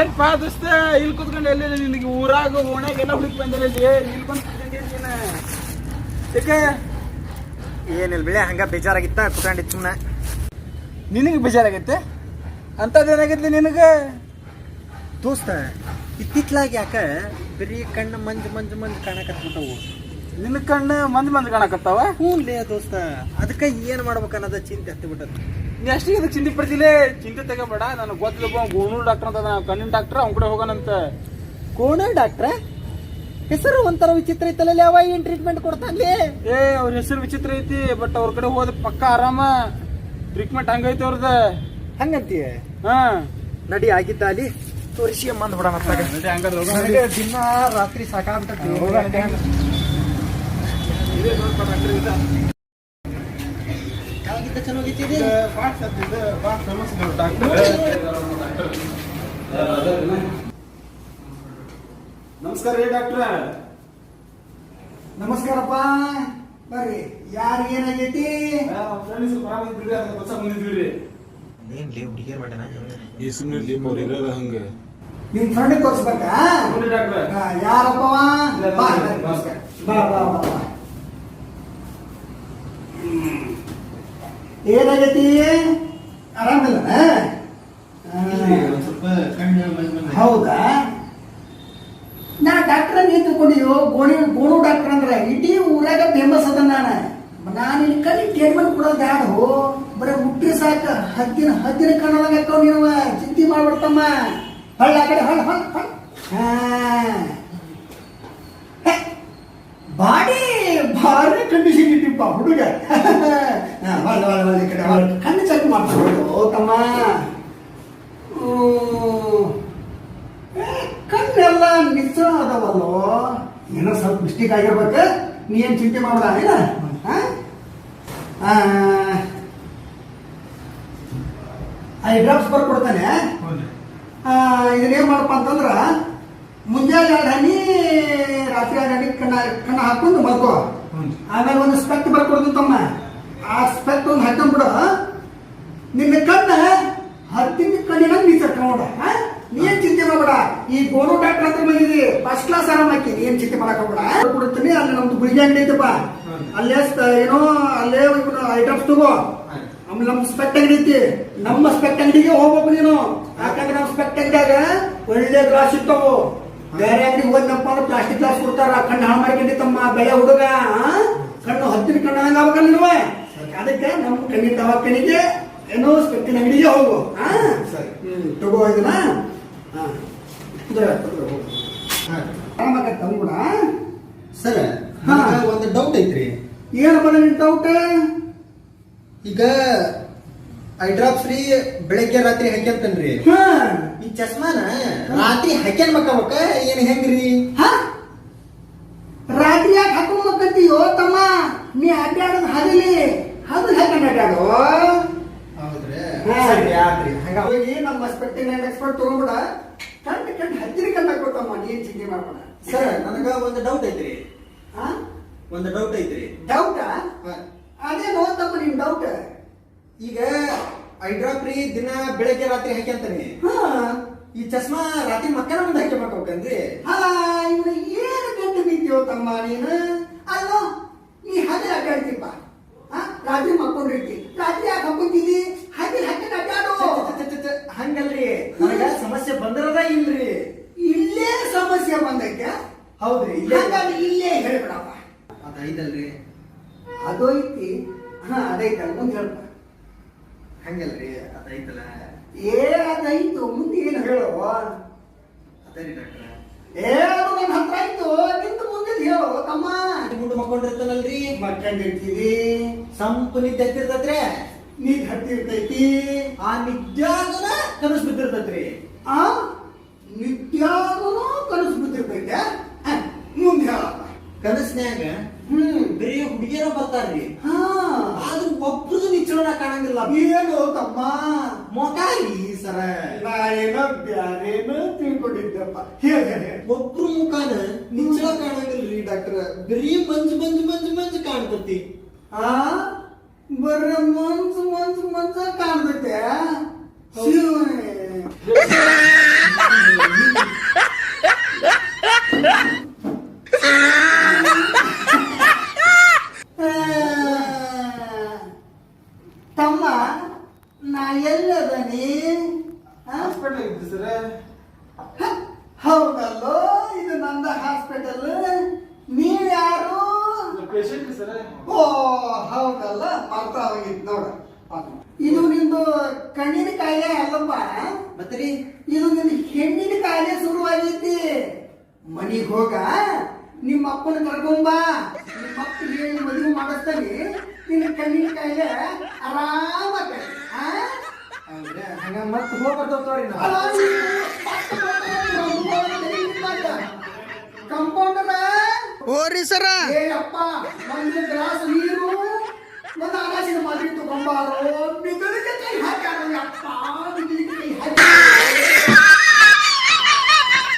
ಏನ್ ಪಾ ದೋಸ್ತ ಇಲ್ಲಿ ಕುತ್ಕೊಂಡು ಎಲ್ಲಿ ನಿನಗೆ? ಊರಾಗ ಎಲ್ಲ ಹುಡುಕ್ ಬಂದಿಲ್ಲ ಇಲ್ಲಿ? ಇಲ್ಲಿ ಬಂದು ಏಕೆ ಏನಿಲ್ಲ ಬಿಳೆ ಹಂಗ ಬೇಜಾರಾಗಿತ್ತ? ಕುತ್ಕೊಂಡಿತ್ತು ಸುಮ್ಮನೆ ನಿನಗೆ ಬೇಜಾರಾಗೈತೆ ಅಂಥದ್ದೇನಾಗೈತಿ ನಿನಗೆ? ದೋಸ್ತ ಇತ್ತಿತ್ಲಾಗಿ ಯಾಕ ಬರೀ ಕಣ್ಣು ಮಂಜು ಮಂಜು ಮಂಜು ಕಾಣಕತ್ಬಿಟ್ಟವು? ನಿನ್ನ ಕಣ್ಣು ಮಂದಿ ಮಂದಿ ಕಾಣಕತ್ತಾವ? ಹ್ಞೂ ಲೇ ದೋಸ್ತ ಅದಕ್ಕೆ ಏನು ಮಾಡ್ಬೇಕು ಅನ್ನೋದ ಚಿಂತೆ ಹತ್ತಿ ಬಿಟ್ಟದ ನೀ ಅಷ್ಟಿಗೆ ಇದಕ್ಕೆ ಚಿಂತೆ ಪಡ್ತಿಲ್ಲ ಚಿಂತೆ ತಗೋಬೇಡ ನನಗೆ ಗೊತ್ತಿಲ್ಲ ಗೋಣೂರು ಡಾಕ್ಟರ್ ಅಂತ ನಾವು ಕಣ್ಣಿನ ಡಾಕ್ಟರ್ ಅವ್ನ ಕಡೆ ಹೋಗೋಣಂತ. ಕೋಣ ಡಾಕ್ಟ್ರ ಹೆಸರು ಒಂಥರ ವಿಚಿತ್ರ ಐತಲ್ಲ ಅವ ಏನ್ ಟ್ರೀಟ್ಮೆಂಟ್ ಕೊಡ್ತಾನೆ ಏ ಅವ್ರ ಹೆಸರು ವಿಚಿತ್ರ ಐತಿ ಬಟ್ ಅವ್ರ ಕಡೆ ಹೋದ ಪಕ್ಕ ಆರಾಮ. ಟ್ರೀಟ್ಮೆಂಟ್ ಹಂಗೈತಿ ಅವ್ರದ. ಹಂಗಂತೀಯ? ಹಾ. ನಡಿ ಆಗಿದ್ದ ಅಲ್ಲಿ. ತೋರಿಸಿ ಮಂದ್ ಹಂಗಾದ್ರೆ ಹೋಗೋಣ. ನನಗೆ ದಿನ ರಾತ್ರಿ ಸಾಕಾಗ್ಬಿಟ್ಟೈತಿ. ನಮಸ್ಕಾರ ರೀ ಡಾಕ್ಟ್ರ. ನಮಸ್ಕಾರಪ್ಪ. ಬರ್ರಿ. ಯಾರು ಏನಾಗೈತಿ? ಏನ್ಲಿ ಹುಡುಗಿಯರ್ ಮಾಡ್ಯಾನ? ಈ ಸುಮ್ಮನೆ ಅವ್ರು ಇರೋದ ಹಂಗ. ನಿಮ್ ಫ್ರೆಂಡ್ ತೋರಿಸ್ಬೇಕಾ? ಯಾರಪ್ಪ ಬಾ ನಮಸ್ಕಾರ. ಬಾ ಬಾ ಬಾ ಬಾ ಹ್ಮ್. ಏನಾಗೈತಿ? ಆರಾಮಿಲ್ಲ ಹೌದಾ? ನಾ ಡಾಕ್ಟರ್ ತಿಳ್ಕೊಂಡಿಯೋ? ಗೋಣಿ ಗೋಣು ಡಾಕ್ಟರ್ ಅಂದ್ರೆ ಇಡೀ ಊರಾಗ ಫೇಮಸ್ ಅದ ನಾನು. ನಾನು ಇಲ್ಲಿ ಕಲಿ ಟ್ರೀಟ್ಮೆಂಟ್ ಕೊಡೋದು ಬ್ಯಾಡು ಬರೀ ಮುಟ್ಟಿ ಸಾಕ ಹದ್ದಿನ ಹದ್ದಿನ ಕಣ್ಣೊಳಗೆ ಹಾಕೋ ನೀವು ಚಿಂತೆ ಮಾಡ್ಬಿಡ್ತಮ್ಮ. ಹಳ್ಳ ಆ ಕಡೆ ಹಳ್ಳ ಹಳ್ಳ ಹಳ್ಳ. ಹೇ, ಬಾಡಿ ಭಾರಿ ಕಂಡೀಷನ್ ಇಟ್ಟಿಪ್ಪ ಹುಡುಗ ಹಾ, ಹೊಳ್ಳ ಹೊಳ್ಳ ಹೊಳ್ಳ ಈ ಕಡೆ. ಕಣ್ಣು ಚೆಕ್ ಓ ತಮ್ಮ. ಕಣ್ಣೆಲ್ಲ ನಿಚ್ಚಳ ಅದಾವಲ್ಲೋ ಏನೋ ಸ್ವಲ್ಪ ಮಿಸ್ಟೇಕ್ ಆಗಿರ್ಬೇಕು. ನೀ ಏನ್ ಚಿಂತೆ ಹಾ? ಆ, ಐ ಡ್ರಾಪ್ಸ್ ಬರ್ಕೊಡ್ತಾನೆ. ಇದನ್ನೇನ್ ಮಾಡಪ್ಪ ಅಂತಂದ್ರೆ ಮುಂಜಾನೆ ಎರಡು ಹನಿ ರಾತ್ರಿ ಎರಡು ಹನಿ ಕಣ್ಣ ಕಣ್ಣ ಹಾಕೊಂಡು ಮಲ್ಕೋ. ಆಮೇಲೆ ಒಂದು ಸ್ಪೆಕ್ಟ್ ಬರ್ಕೊಡ್ತೀನಿ ತಮ್ಮ. ಆ ಸ್ಪೆಕ್ಟ್ ಒಂದು ಹಾಕೊಂಡ್ಬಿಡು ನಿನ್ನ ಕಣ್ಣ ಹತ್ತಿನ ಕಣ್ಣಿನ ನೀಚಕ್ಕ ನೋಡ ನೀನ್ ಚಿಂತೆ ಮಾಡಬೇಡ. ಈ ಗೋರು ಡಾಕ್ಟರ್ ಹತ್ರ ಬಂದಿದಿ ಫಸ್ಟ್ ಕ್ಲಾಸ್ ಆರಾಮ್ ಹಾಕಿ ಏನ್ ಚಿಂತೆ ಮಾಡಕ್ ಹೋಗ್ಬೇಡ. ಕೊಡ್ತೀನಿ, ಅಲ್ಲಿ ನಮ್ದು ಗುಳಿಗೆ ಅಂಗಡಿ ಐತಪ್ಪ ಅಲ್ಲೇ ಏನೋ, ಅಲ್ಲೇ ಐಟಮ್ಸ್ ತಗೋ. ಆಮೇಲೆ ನಮ್ ಸ್ಪೆಕ್ಟ್ ಅಂಗಡಿ ಐತಿ. ನಮ್ಮ ಸ್ಪೆಕ್ಟ್ ಅಂಗಡಿಗೆ ಹೋಗ್ಬೇಕು ನೀನು. ಯಾಕಂದ್ರೆ ನಮ್ಮ ಸ್ಪೆಕ್ಟ್ ಅಂಗಡಿಯಾಗ ಒಳ್ಳೆ ಗ್ಲಾಸ್ ಇರ್ತಾವು. ಬೇರೆ ಅಂಗಡಿ ಹೋದ್ನಪ್ಪ ಅಂದ್ರೆ ಪ್ಲಾಸ್ಟಿಕ್ ಗ್ಲಾಸ್ ಕೊಡ್ತಾರ. ಕಣ್ಣು ಹಾಳು ಮಾಡ್ಕೊಂಡಿತ್ತಮ್ಮ, ಬೆಳೆ ಹುಡುಗ? ಕಣ್ಣು ಹತ್ತಿರ ಕಣ್ಣು ಹಂಗ ಆಗ್ಬೇಕಲ್ಲ ಅದಕ್ಕೆ ನಮ್ಮ ಕಣ್ಣಿನ ದವಾಖಾನಿಗೆ ಏನೋ ಸ್ಪೆಕ್ಟಿನ ಅಂಗಡಿಗೆ ಹೋಗು. ಹಾ? ಹ್ಮ್. ತಗೋ ಇದನ್ನ. ಹಾ. ಸರ್ ಒಂದು ಡೌಟ್ ಐತ್ರಿ. ಏನಪ್ಪ ನಿನ್ ಡೌಟ್ ಈಗ ಐಡ್ರಾಪ್ ಫ್ರೀ ಬೆಳಗ್ಗೆ ರಾತ್ರಿ ಹಾಕ್ಯಂತನ್ರಿ. ಹಾ. ಈ ಚಸ್ಮಾನ ರಾತ್ರಿ ಹಾಕ್ಯನ್ ಮಕ್ಕ ಏನ್ ಹೆಂಗ್ರಿ? ಹಾ? ರಾತ್ರಿ ಯಾಕೆ ಹಾಕೋ ಮಕ್ಕಂತೀಯೋ ತಮ್ಮ? ನೀ ಅಡ್ಡಾಡೋದು ಹಗಲಿ. ಹಗಲು ಹಾಕೊಂಡು ಅಡ್ಡಾಡೋ ಹೌದ್ರಿ. ಸರಿ ಆತ್ರಿ. ಹಂಗ. ಹೋಗಿ ನಮ್ಮ ಸ್ಪೆಕ್ಟಿನ ಎಕ್ಸ್ಪರ್ಟ್ ತಗೊಂಡ್ಬಿಡ. ಕಣ್ಣು ಕಣ್ಣು ಹತ್ತಿರ ಕಣ್ಣು ಹಾಕೊತಮ್ಮ ನೀನ್ ಚಿಂತೆ ಮಾಡ್ಬೇಡ. ಸರ್ ನನಗ ಒಂದು ಡೌಟ್ ಐತ್ರಿ. ಹಾ? ಒಂದು ಡೌಟ್ ಐತ್ರಿ. ಡೌಟಾ. ಅದೇ ನೋಡ್ತಮ್ಮ ನಿಮ್ಮ ಡೌಟ್ ಈಗ ಐ ಡ್ರಾಪ್ ರೀ ದಿನ ಬೆಳಗ್ಗೆ ರಾತ್ರಿ ಹಾಕ್ಯಂತಾನೆ ಈ ಚಸ್ಮಾ ರಾತ್ರಿ ಮಕ್ಕಳ ಮುಂದೆ ಹಾಕ್ಯಬೇಕಂದ್ರಿ ಹಾ ಇವನು ಏನು ಗಂಟು ಬಿದ್ದೀಯೋ ತಮ್ಮ ನೀನು? ಅಲ್ಲೋ ನೀ ಹಾಗೆ ಹಾ ರಾತ್ರಿ ಮಕ್ಕೊಂಡಿರ್ತಿ ರಾತ್ರಿ ಯಾಕೆ ಹಾಕೊಂತಿದ್ದಿ ಹಾಗೆ ಹಾಕಿ ಅಡ್ಡಾಡು ಹಂಗಲ್ರಿ. ನನಗೆ ಸಮಸ್ಯೆ ಬಂದಿರದ ಇಲ್ರಿ. ಇಲ್ಲೇ ಸಮಸ್ಯೆ ಬಂದೈತೆ. ಹೌದ್ರಿ ಇಲ್ಲೇ ಹಾಗಾಗಿ ಇಲ್ಲೇ ಹೇಳ್ಬಿಡಪ್ಪ. ಅದೈತಲ್ರಿ ಅದು ಐತಿ. ಹಾ ಅದೈತಲ್ಲ ಮುಂದೆ ಹೇಳ್ಪ ಹಂಗಲ್ರಿ ಅದ ಐತಲ್ಲ. ಏ ಅದೈತು ಮುಂದೆ ಏನು ಹೇಳುವ ಅದೇ ರೀ ಡಾಕ್ಟ್ರ. ಏ ನನ್ನ ಹತ್ರ ಆಯ್ತು ಹೇಳು ತಮ್ಮ. ಗುಂಡು ಮಕ್ಕೊಂಡಿರ್ತಾನಲ್ರಿ ಮಕ್ಕಂಡಿರ್ತೀವಿ ಸಂಪು ನಿದ್ದೆ ಎತ್ತಿರ್ತೈತ್ರಿ ನೀ ಹತ್ತಿರ್ತೈತಿ. ಆ ನಿದ್ಯಾಗನ ಕನಸು ಬಿದ್ದಿರ್ತೈತ್ರಿ. ಆ? ನಿತ್ಯಾಗನೂ ಕನಸು ಬಿದ್ದಿರ್ತೈತೆ? ಮುಂದೆ ಹೇಳಪ್ಪ. ಕನಸ್ನ್ಯಾಗ ಹ್ಮ್. ಬರೀ ಹುಡುಗಿಯರ ಬರ್ತಾರ್ರಿ. ಹಾ. ಆದ್ರೂ ಒಬ್ರದು ನಿಚ್ಚಳನ ಕಾಣಂಗಿಲ್ಲ. ಏನು ತಮ್ಮ? ಮೊಕಾರಿ ಸರ ನಾ ಏನೋ ಬ್ಯಾರೇನೋ ತಿಳ್ಕೊಂಡಿದ್ದಪ್ಪ ಹೇಳ ಹೇಳ ಒಬ್ರು ಮುಖಾನ ನಿಚ್ಚಳ ಕಾಣಂಗಿಲ್ರಿ ಡಾಕ್ಟರ್ ಬರೀ ಮಂಜು ಮಂಜು ಮಂಜು ಮಂಜು ಕಾಣ್ತತಿ ಆ ಬರ್ರ ಮನ್ಸು ಮನ್ಸು ಮನ್ಸ ಕಾಣ್ತೈತೆ ಶಿವನೇ ಹಾಸ್ಪಿಟಲ್ ಇತ್ತು ಸರ್ ಹ, ಹೌದಲ್ಲೋ ಇದು ನಂದ ಹಾಸ್ಪಿಟಲ್ ನೀವ್ ಯಾರು? ಪೇಷಂಟ್ ಸರ್ ಓ ಹೌದಲ್ಲ? ಮರ್ತಾ ಹೋಗಿತ್ತು ನೋಡ. ಇದು ನಿಂದು ಕಣ್ಣಿನ ಕಾಯಿಲೆ ಅಲ್ಲಪ್ಪ. ಮತ್ತೆ ರೀ ಇದು ನಿನ್ ಹೆಣ್ಣಿನ ಕಾಯಿಲೆ ಶುರುವಾಗೈತಿ. ಮನಿಗ್ ಹೋಗ. ನಿಮ್ಮ ಅಪ್ಪನ ಕರ್ಕೊಂಬ. ನಿಮ್ಮ ಅಪ್ಪ ಹೇಳಿ ಮದುವೆ ಮಾಡಿಸ್ತಾನೆ. ನಿನ್ನ ಕಣ್ಣಿನ ಕಾಯಿಲೆ ಆರಾಮ? ಹಂಗ ಮತ್ತೆ ಹೋಗ್ಬರ್ತಾವ ತೋರಿ ನಾವು. ಓರಿ ಸರ. ಏ ಅಪ್ಪ ಒಂದು ಗ್ಲಾಸ್ ನೀರು ಒಂದು